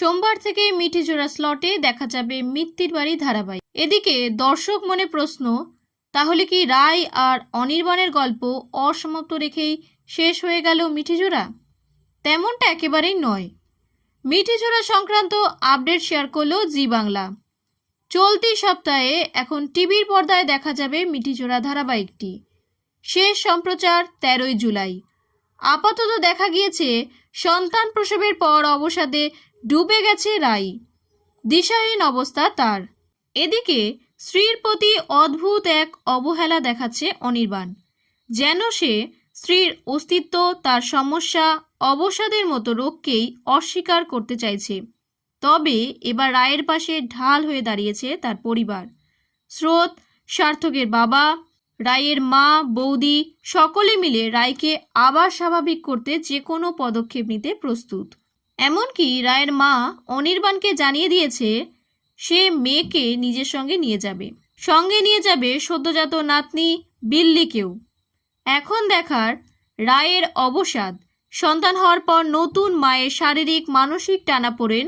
সোমবার থেকে মিঠিজোড়া স্লটে দেখা যাবে মিত্তির বাড়ি ধারাবাহিক। এদিকে দর্শক মনে প্রশ্ন, তাহলে কি রায় আর অনির্বাণের গল্প অসমাপ্ত রেখেই শেষ হয়ে গেল মিঠিজোড়া তেমনটা একেবারেই নয়। মিঠিজোড়া সংক্রান্ত আপডেট শেয়ার করল জি বাংলা। চলতি সপ্তাহে এখন টিভির পর্দায় দেখা যাবে মিঠিজোড়া ধারাবাহিকটি। শেষ সম্প্রচার তেরোই জুলাই। আপাতত দেখা গিয়েছে, সন্তান প্রসবের পর অবসাদে ডুবে গেছে রাই। দিশাহীন অবস্থা তার। এদিকে স্ত্রীর প্রতি অদ্ভুত এক অবহেলা দেখাচ্ছে অনির্বাণ। যেন সে স্ত্রীর অস্তিত্ব, তার সমস্যা, অবসাদের মতো রোগকেই অস্বীকার করতে চাইছে। তবে এবার রায়ের পাশে ঢাল হয়ে দাঁড়িয়েছে তার পরিবার। স্রোত, সার্থকের বাবা রায়ের মা, বৌদি সকলে মিলে রায়কে আবার স্বাভাবিক করতে যে কোনো পদক্ষেপ নিতে প্রস্তুত। এমনকি রায়ের মা অনির্বাণকে জানিয়ে দিয়েছে, সে মেয়েকে নিজের সঙ্গে নিয়ে যাবে। সঙ্গে নিয়ে যাবে সদ্যজাত নাতনি বিল্লিকেও। এখন দেখার রায়ের অবসাদ। সন্তান হওয়ার পর নতুন মায়ের শারীরিক, মানসিক টানাপোড়েন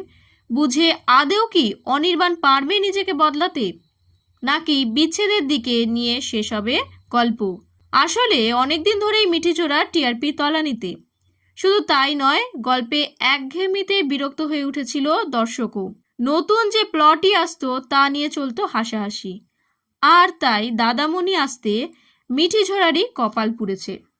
বুঝে আদেও কি অনির্বাণ পারবে নিজেকে বদলাতে? নাকি বিচ্ছেদের দিকে নিয়ে শেষ হবে গল্প। আসলে অনেকদিন ধরেই মিঠিচোরা টিআরপি তলানিতে। শুধু তাই নয়, গল্পে একঘেয়েমিতে বিরক্ত হয়ে উঠেছিল দর্শকও। নতুন যে প্লটই আসতো তা নিয়ে চলতো হাসাহাসি। আর তাই দাদামণি আসতে মিঠি ঝোড়ারই কপাল পুড়েছে।